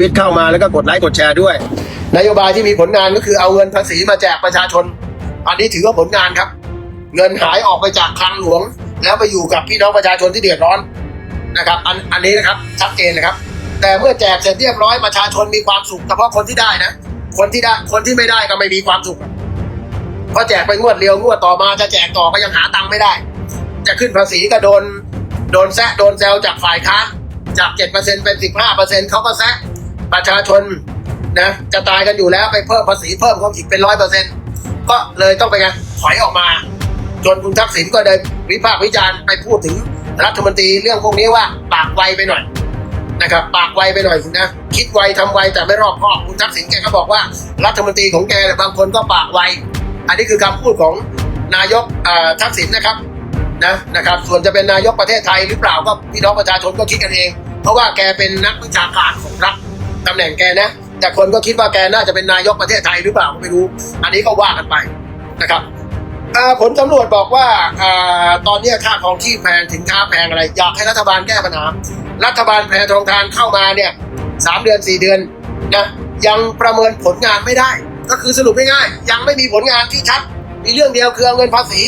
วิตเข้ามาแล้วก็กดไลค์กดแชร์ด้วย นโยบายที่มีผลงานก็คือเอาเงินภาษีมาแจกประชาชน อันนี้ถือว่าผลงานครับ เงินหายออกไปจากคลังหลวง แล้วไปอยู่กับพี่น้องประชาชนที่เดือดร้อนนะครับ อันอันนี้นะครับชัดเจนนะครับ แต่เมื่อแจกเสร็จเรียบร้อยประชาชนมีความสุขเฉพาะคนที่ได้นะ คนที่ได้คนที่ไม่ได้ก็ไม่มีความสุขพราะแจกไปงวดเดียวงวดต่อมาจะแจกต่อก็ยังหาตังค์ไม่ได้ จะขึ้นภาษีก็โดนโดนแซะโดนแซวจากฝ่ายค้านจากเจ็ดเปอร์เซ็นเป็นสิบห้าเปอร์เซ็นเขาก็แซะ ประชาชนนะจะตายกันอยู่แล้วไปเพิ่มภาษีเพิ่มเขาอีกเป็นร้อยเปอร์เซ็นก็เลยต้องไปไงถอยออกมา จนคุณทักษิณก็เลยวิพากษ์วิจารณ์ไปพูดถึงรัฐมนตรีเรื่องพวกนี้ว่าปากไวไปหน่อยนะครับปากไวไปหน่อยนะคิดไวทำไวแต่ไม่รอบคอบคุณทักษิณแกก็บอกว่า รัฐมนตรีของแกบางคนก็ปากไว อันนี้คือคำพูดของนายกทักษิณนะครับนะนะครับ ส่วนจะเป็นนายกประเทศไทยหรือเปล่าก็พี่น้องประชาชนก็คิดกันเอง เพราะว่าแกเป็นนักวิชาการของรัฐ แหน่งแกนะ แต่คนก็คิดว่าแกน่าจะเป็นนายกประเทศไทยหรือเปล่าไม่รู้ อันนี้ก็ว่ากันไปนะครับผลสำรวจบอกว่าอตอนนี้ค่าของที่แพงสินค้าแพงอะไร อยากให้รัฐบาลแก้ปัญหา รัฐบาลแพทองทานเข้ามาเนี่ยสามเดือนสี่เดือนนะยังประเมินผลงานไม่ได้ ก็คือสรุปง่ายๆยังไม่มีผลงานที่ชัด มีเรื่องเดียวคือเอาเงินภาษี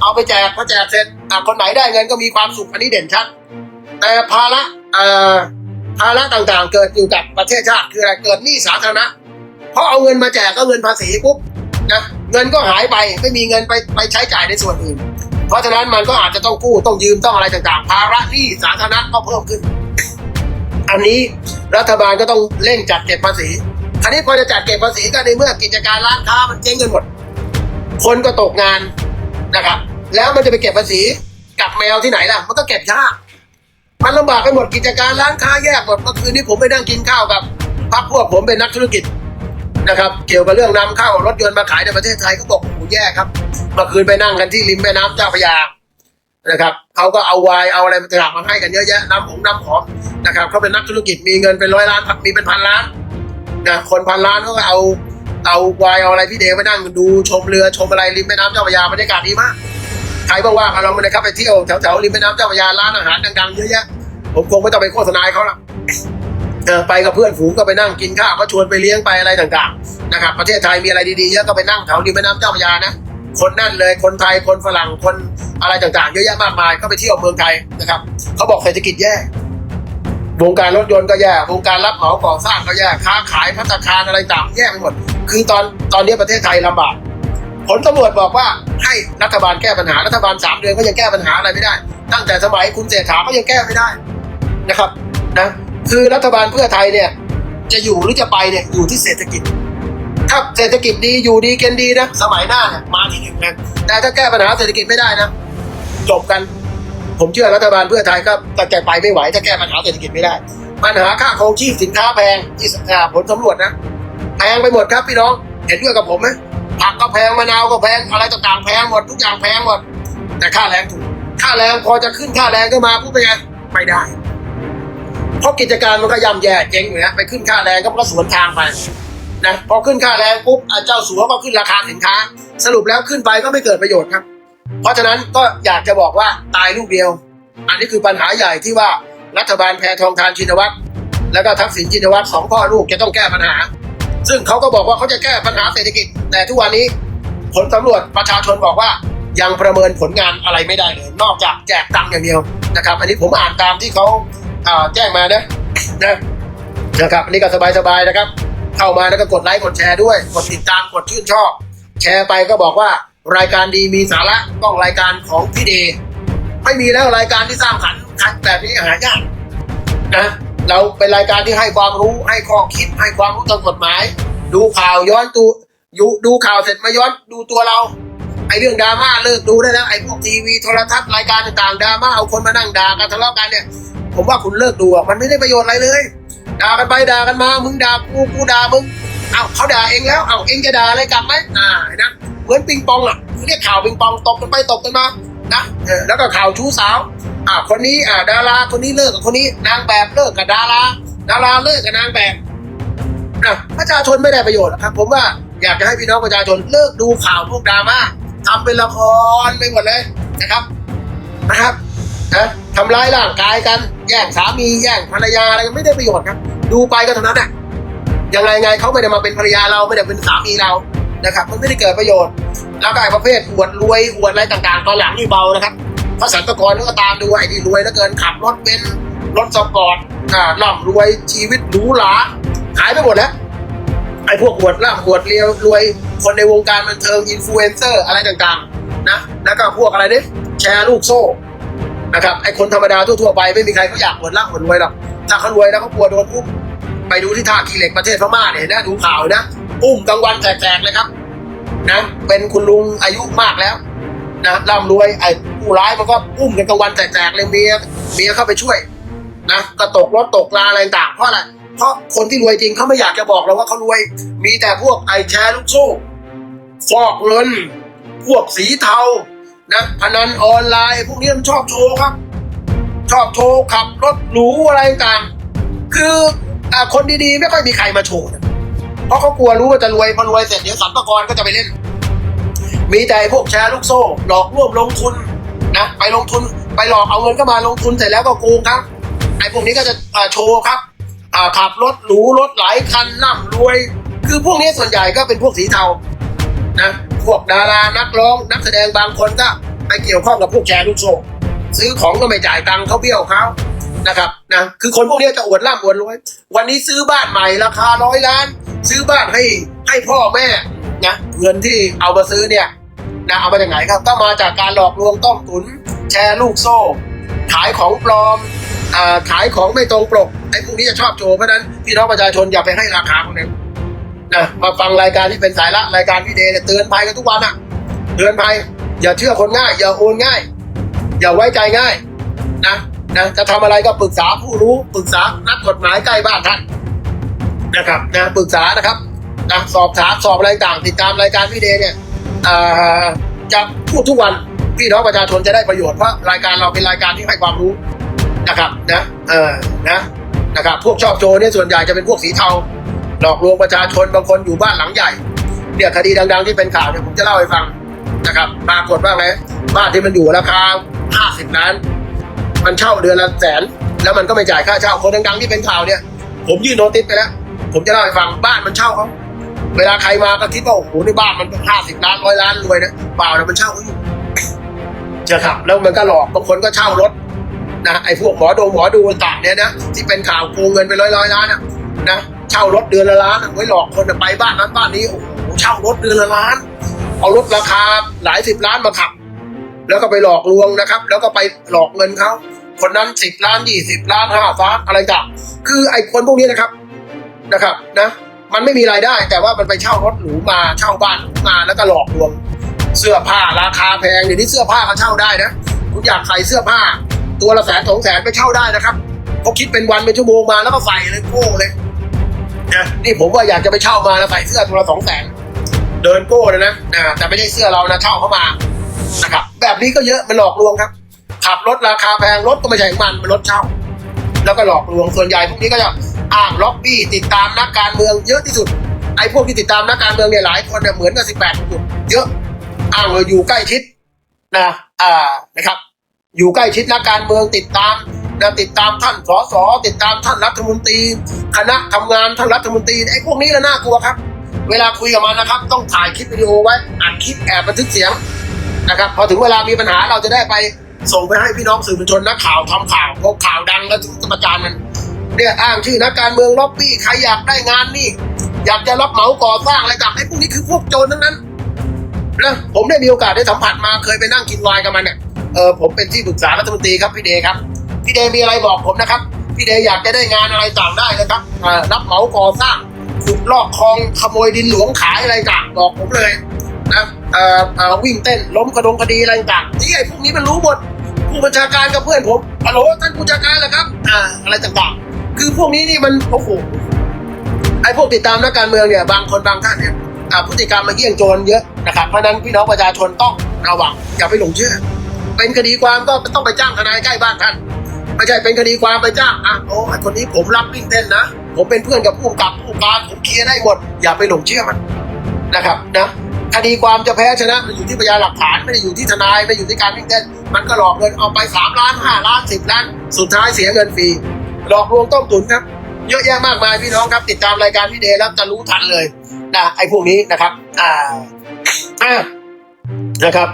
เอาไปแจกพอแจกเสร็จคนไหนได้เงินก็มีความสุขอันนี้เด่นชัด แต่ภาระ ภาระต่างๆ เกิดอยู่กับประเทศชาติคืออะไรเกิดหนี้สาธารณะเพราะเอาเงินมาแจกก็เงินภาษีปุ๊บนะเงินก็หายไปไม่มีเงินไปไปใช้จ่ายในส่วนอื่น เพราะฉะนั้นมันก็อาจจะต้องกู้ต้องยืมต้องอะไรต่างๆ ภาระหนี้สาธารณะก็เพิ่มขึ้น อันนี้รัฐบาลก็ต้องเร่งจัดเก็บภาษีคราวนี้พอจะจัดเก็บภาษีก็ในเมื่อกิจการร้านค้ามันเจ๊งกันหมด คนก็ตกงานนะครับ แล้วมันจะไปเก็บภาษีกับแมวที่ไหนล่ะ มันก็เก็บยาก มันลำบากไปหมดกิจการร้านค้าแยกหมดเมื่อคืนนี้ผมไปนั่งกินข้าวกับพักพวกผมเป็นนักธุรกิจนะครับ เกี่ยวกับเรื่องนำเข้ารถยนต์มาขายในประเทศไทยก็บอกโอ้แย่ครับเมื่อคืนไปนั่งกันที่ริมแม่น้ำเจ้าพระยานะครับเขาก็เอาวน์เอาอะไรมาตลาดมาให้กันเยอะแยะน้ำผงน้ำหอมนะครับเขาเป็นนักธุรกิจมีเงินเป็นร้อยล้านมีเป็นพันล้านนะคนพันล้านเขาก็เอาเอาวน์เอาอะไรพี่เดวไปนั่งดูชมเรือชมอะไรริมแม่น้ำเจ้าพระยาบรรยากาศดีมาก ใครว่างๆก็ลองไปนะครับไปเที่ยวแถวๆริมแม่น้ำเจ้าพระยาร้านอาหารดังๆเยอะแยะผมคงไม่ต้องไปโฆษณาเขาละไปกับเพื่อนฝูงก็ไปนั่งกินข้าวก็ชวนไปเลี้ยงไปอะไรต่างๆนะครับประเทศไทยมีอะไรดีๆเยอะก็ไปนั่งแถวริมแม่น้ำเจ้าพระยานะคนนั่นเลยคนไทยคนฝรั่งคนอะไรต่างๆ เยอะแยะมากมายก็ไปเที่ยวเมืองไทยนะครับเขาบอกเศรษฐกิจแย่วงการรถยนต์ก็แย่ วงการรับเหมาก่อสร้างก็แย่ ค้าขายพัตตาคารอะไรต่างแย่ไปหมด คือตอนตอนนี้ประเทศไทยลำบาก ผลตำรวจบอกว่าให้รัฐบาลแก้ปัญหารัฐบาลสามเดือนก็ยังแก้ปัญหาอะไรไม่ได้ ตั้งแต่สมัยคุณเศรษฐาก็ยังแก้ไม่ได้นะครับนะคือรัฐบาลเพื่อไทยเนี่ยจะอยู่หรือจะไปเนี่ยอยู่ที่เศรษฐกิจ ถ้าเศรษฐกิจดีอยู่ดีเกินดีนะสมัยหน้าเนี่ยมาที่หนึ่งนะแต่ถ้าแก้ปัญหาเศรษฐกิจไม่ได้นะจบกัน ผมเชื่อรัฐบาลเพื่อไทยก็ตัดใจไปไม่ไหวถ้าแก้ปัญหาเศรษฐกิจไม่ได้ ปัญหาค่าครองชีพสินค้าแพงที่ผลสำรวจนะแพงไปหมดครับพี่น้องเห็นด้วยกับผมไหม ผักก็แพงมะนาวก็แพงอะไรต่างๆแพงหมดทุกอย่างแพงหมด แต่ค่าแรงถูกค่าแรงพอจะขึ้นค่าแรงก็มาปุ๊บเป็นไงไม่ได้ เพราะกิจการมันก็ย่ำแย่เจ๊งอยู่นะไปขึ้นค่าแรงก็มันก็สวนทางไปนะพอขึ้นค่าแรงปุ๊บเจ้าสัวก็ขึ้นราคาสินค้า สรุปแล้วขึ้นไปก็ไม่เกิดประโยชน์ครับ เพราะฉะนั้นก็อยากจะบอกว่าตายลูกเดียว อันนี้คือปัญหาใหญ่ที่ว่ารัฐบาลแพทองทานชินวัตรแล้วก็ทักษิณชินวัตรสองพ่อลูกจะต้องแก้ปัญหา ซึ่งเขาก็บอกว่าเขาจะแก้ปัญหาเศรษฐกิจ แต่ทุกวันนี้ผลสำรวจประชาชนบอกว่ายังประเมินผลงานอะไรไม่ได้เลย นอกจากแจกตังค์อย่างเดียวนะครับ อันนี้ผมอ่านตามที่เขาาแจ้งมานะนะนะครับอันนี้ก็สบายๆนะครับ เข้ามาแล้วก็กดไลค์กดแชร์ด้วย กดติดตามกดชื่นชอบ แชร์ไปก็บอกว่ารายการดีมีสาระต้องรายการของพี่เดไม่มีแล้วรายการที่สร้างขันขันแบบนี้หายากนะ เราเป็นรายการที่ให้ความรู้ให้ข้อคิดให้ความรู้ทางกฎหมาย ดูข่าวย้อนตัวอยู่ดูข่าวเสร็จมาย้อนดูตัวเรา ไอ้เรื่องดราม่าเลิกดูได้แล้วไอ้พวกทีวีโทรทัศน์รายการต่างๆดราม่าเอาคนมานั่งด่ากันทะเลาะกันเนี่ย ผมว่าคุณเลิกดูอะมันไม่ได้ประโยชน์อะไรเลยด่ากันไปด่ากันมามึงด่ากูกูด่ามึงเอาเขาด่าเองแล้วเอาเองจะด่าอะไรกลับไหมอ่านะเหมือนปิงปองอะเรียกข่าวปิงปองตบกันไปตบกันมา นะแล้วก็ข่าวชู้สาว อ่าคนนี้อ่าดาราคนนี้เลิกกับคนนี้ นางแบบเลิกกับดาราดาราเลิกกับนางแบบนะประชาชนไม่ได้ประโยชน์ครับ ผมว่าอยากจะให้พี่น้องประชาชนเลิกดูข่าวพวกดราม่าทำเป็นละครไปหมดเลยนะครับนะครับนะทำร้ายร่างกายกัน แย่งสามีแย่งภรรยาอะไรไม่ได้ประโยชน์ครับ ดูไปก็เท่านั้นแหละยังไงไงเขาไม่ได้มาเป็นภรรยาเราไม่ได้เป็นสามีเรา นะครับมันไม่ได้เกิดประโยชน์ แล้วก็ไอ้ประเภทอวดรวยอวดอะไรต่างๆ ตอนหลังนี่เบานะครับเพราะสรรพากรก็ตามดูไอ้ที่รวยแล้วเกินขับรถเป็นรถสปอร์ตอ่าร่ำรวยชีวิตหรูหราหายไปหมดแล้วไอ้พวกอวดร่ำอวดเรียวรวยคนในวงการบันเทิงอินฟลูเอนเซอร์อะไรต่างๆนะแล้วก็พวกอะไรเนี่ยแชร์ลูกโซ่นะครับไอ้คนธรรมดาทั่วๆไปไม่มีใครเขาอยากอวดร่ำอวดรวยหรอกถ้าเขารวยแล้วเขากลัวโดนอุ้มไปดูที่ท่าขี้เหล็กประเทศพม่าเนี่ยนะดูข่าวนะ อุ้มกลางวันแสกๆเลยครับ นะเป็นคุณลุงอายุมากแล้ว นะร่ำรวยไอ้ผู้ร้ายมันก็อุ้มกันกลางวันแสกๆเลยเมียเมียเข้าไปช่วย นะก็ตกรถตกลาอะไรต่างเพราะอะไรเพราะคนที่รวยจริงเขาไม่อยากจะบอกเราว่าเขารวย มีแต่พวกไอแชร์ลูกโซ่ฟอกเงิน พวกสีเทา นะพนันออนไลน์ พวกนี้มันชอบโชว์ครับ ชอบโชว์ขับรถหรูอะไรต่าง คืออคนดีๆ ไม่ค่อยมีใครมาโชว์นะ เพราะเขากลัวรู้ว่าจะรวยพอรวยเสร็จเดี๋ยวสัมภาระก็จะไปเล่น มีแต่พวกแชร์ลูกโซ่หลอกร่วมลงทุนนะไปลงทุนไปหลอกเอาเงินก็มาลงทุนเสร็จแล้วก็โกงครับไอ้พวกนี้ก็จะโชว์ครับขับรถหรูรถหลายคันร่ำรวย คือพวกนี้ส่วนใหญ่ก็เป็นพวกสีเทานะพวกดารานักร้องนักแสดงบางคนก็ไปเกี่ยวข้องกับพวกแชร์ลูกโซ่ซื้อของก็ไม่จ่ายตังค์เขาเบี้ยวเขานะครับนะคือคนพวกนี้จะอวดร่ำอวดรวย วันนี้ซื้อบ้านใหม่ราคาร้อยล้าน ซื้อบ้านให้ให้พ่อแม่นะเงินที่เอามาซื้อเนี่ยนะเอามาจากไหนครับก็มาจากการหลอกลวงต้มตุน แชร์ลูกโซ่ ขายของปลอมอ่าขายของไม่ตรงปกไอ้พวกนี้จะชอบโชว์เพราะนั้นพี่น้องประชาชนอย่าไปให้ราคาพวกนี้นะมาฟังรายการที่เป็นสายละรายการพี่เดย์เนี่ยเตือนภัยกันทุกวันอะเตือนภัยอย่าเชื่อคนง่าย อย่าโอนง่าย อย่าไว้ใจง่ายนะนะจะทำอะไรก็ปรึกษาผู้รู้ปรึกษานักกฎหมายใกล้บ้านท่าน นะครับนะปรึกษานะครับนะสอบถามสอบอะไรต่างติดตามรายการพี่เดย์เนี่ยจะพูดทุกวันพี่น้องประชาชนจะได้ประโยชน์เพราะรายการเราเป็นรายการที่ให้ความรู้นะครับนะเออนะนะครับพวกชอบโจเนี่ยส่วนใหญ่จะเป็นพวกสีเทาหลอกลวงประชาชนบางคนอยู่บ้านหลังใหญ่เนี่ยคดีดัง ๆ ที่เป็นข่าวเนี่ยผมจะเล่าให้ฟังนะครับปรากฏว่าไงบ้านที่มันอยู่ราคา50ล้าน มันเช่าเดือนละแสน แล้วมันก็ไม่จ่ายค่าเช่าคนดังๆที่เป็นข่าวเนี่ย ผมยื่นโนติสไปแล้ว ผมจะเล่าให้ฟังบ้านมันเช่าเขาเวลาใครมาก็คิดว่าโอ้โหในบ้านมันห้าสิบล้านร้อยล้านรวยนะเปล่านะมันเช่าเขาอยู่เจะครับแล้วมันก็หลอกบางคนก็เช่ารถนะไอ้พวกหมอดงหมอดูต่างเนี่ยนะที่เป็นข่าวโกงเงินไปร้อยร้อยล้านอะนะเช่ารถเดือนละล้านอะไว้หลอกคนไปบ้านนั้นบ้านนี้โอ้โหเช่ารถเดือนละล้าน เอารถราคาหลายสิบล้านมาขับ แล้วก็ไปหลอกลวงนะครับ แล้วก็ไปหลอกเงินเขาคนนั้นสิบล้านยี่สิบล้านห้าล้านอะไรต่างคือไอ้คนพวกนี้นะครับ นะครับนะมันไม่มีรายได้ แต่ว่ามันไปเช่ารถหรูมาเช่าบ้านหรูมาแล้วก็หลอกลวงเสื้อผ้าราคาแพงเดี๋ยวนี้เสื้อผ้าก็เช่าได้นะคุณอยากใส่เสื้อผ้า ตัวละแสนสองแสนไปเช่าได้นะครับเขาคิดเป็นวันเป็นชั่วโมงมาแล้วก็ใส่เลยโก้เลยนะนี่ผมว่าอยากจะไปเช่ามาแล้วใส่เสื้อตัวละสองแสนเดินโก้เลยนะนะแต่ไม่ใช่เสื้อเรานะเช่าเขามานะครับแบบนี้ก็เยอะมันหลอกลวงครับ ขับรถราคาแพงรถก็ไม่ใช่ของมันมันรถเช่า แล้วก็หลอกลวงส่วนใหญ่พวกนี้ก็จะ อ้างล็อบบี้ติดตามนักการเมืองเยอะที่สุด ไอ้พวกที่ติดตามนักการเมืองเนี่ยหลายคนเนี่ยเหมือนกับสิบแปดกลุ่มเยอะอ้างว่าอยู่ใกล้ชิดนะอ่านะครับ อยู่ใกล้ชิดนักการเมืองติดตามนะติดตามท่านสสติดตามท่านรัฐมนตรี คณะทำงานท่านรัฐมนตรีไอ้พวกนี้นะน่ากลัวครับ เวลาคุยกับมันนะครับ ต้องถ่ายคลิปวิดีโอไว้อัดคลิปแอบบันทึกเสียงนะครับพอถึงเวลามีปัญหาเราจะได้ไปส่งไปให้พี่น้องสื่อมวลชนนักข่าวทำข่าวพวกข่าวดังแล้วถึงจะประจานมัน เนี่ยอ้างชื่อนักการเมืองล็อบบี้ใครอยากได้งานนี่ อยากจะรับเหมาก่อสร้างอะไรต่างไอ้พวกนี้คือพวกโจรทั้งนั้นนะผมได้มีโอกาสได้สัมผัสมาเคยไปนั่งกินไวน์กับมันเนี่ยเออผมเป็นที่ปรึกษารัฐมนตรีครับพี่เดครับพี่เดมีอะไรบอกผมนะครับพี่เดอยากจะได้งานอะไรต่างได้นะครับรับเหมาก่อสร้างขุดลอกคลองขโมยดินหลวงขายอะไรต่างบอกผมเลยนะเอ่อเอ่อวิ่งเต้นล้มกระดงคดีอะไรต่างนี่ไอ้พวกนี้มันรู้หมดผู้บัญชาการกับเพื่อนผมฮัลโหลท่านผู้บัญชาการเหรอครับอ่าอะไรต่างๆ คือพวกนี้นี่มันโอ้โหไอ้พวกติดตามนักการเมืองเนี่ยบางคนบางท่านเนี่ยพฤติกรรมมาเยี่ยงโจรเยอะนะครับเพราะนั้นพี่น้องประชาชนต้องระวังอย่าไปหลงเชื่อ เป็นคดีความก็ต้องไปจ้างทนายใกล้บ้านท่านไม่ใช่เป็นคดีความไปจ้างอะโอ้ไอ้คนนี้ผมรับวิ่งเต้นนะผมเป็นเพื่อนกับผู้กับผู้การผมเคลียร์ได้หมดอย่าไปหลงเชื่อมันนะครับนะคดีความจะแพ้ชนะมันอยู่ที่พยานหลักฐานไม่ได้อยู่ที่ทนายไม่ได้อยู่ที่การวิ่งเต้น มันก็หลอกเงินเอาไปสามล้านห้าล้านสิบล้านสุดท้ายเสียเงินฟรี หลอกลวงต้มตุ๋นครับ เยอะแยะมากมายพี่น้องครับ ติดตามรายการพี่เดย์แล้วจะรู้ทันเลยนะไอ้พวกนี้นะครับ อ่าอ่านะครับ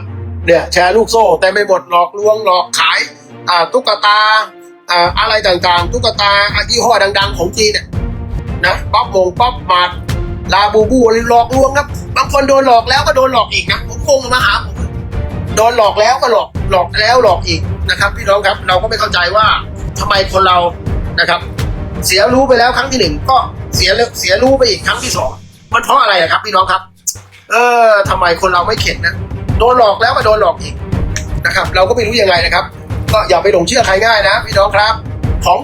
เนี่ยแชร์ลูกโซ่ แต่ไม่หมดหลอกลวงหลอกขายอ่าตุ๊กตาอ่าอะไรต่างๆ ตุ๊กตาอะยี่ห้อดัง ๆ ของจีนเนี่ยนะป๊อปมงป๊อปมาดลาบูบูอะไรหลอกลวงครับ บางคนโดนหลอกแล้วก็โดนหลอกอีกนะผมคงมาหาผมโดนหลอกแล้วก็หลอกหลอกแล้วหลอกอีกนะครับ พี่น้องครับเราก็ไม่เข้าใจว่าทำไมคนเรา นะครับ เสียรู้ไปแล้วครั้งที่หนึ่งก็เสียเสียรู้ไปอีกครั้งที่สองมันเพราะอะไรครับพี่น้องครับ เออทำไมคนเราไม่เข็ดนะโดนหลอกแล้วก็โดนหลอกอีกนะครับ เราก็ไม่รู้ยังไงนะครับ ก็อย่าไปหลงเชื่อใครง่ายนะพี่น้องครับ ของ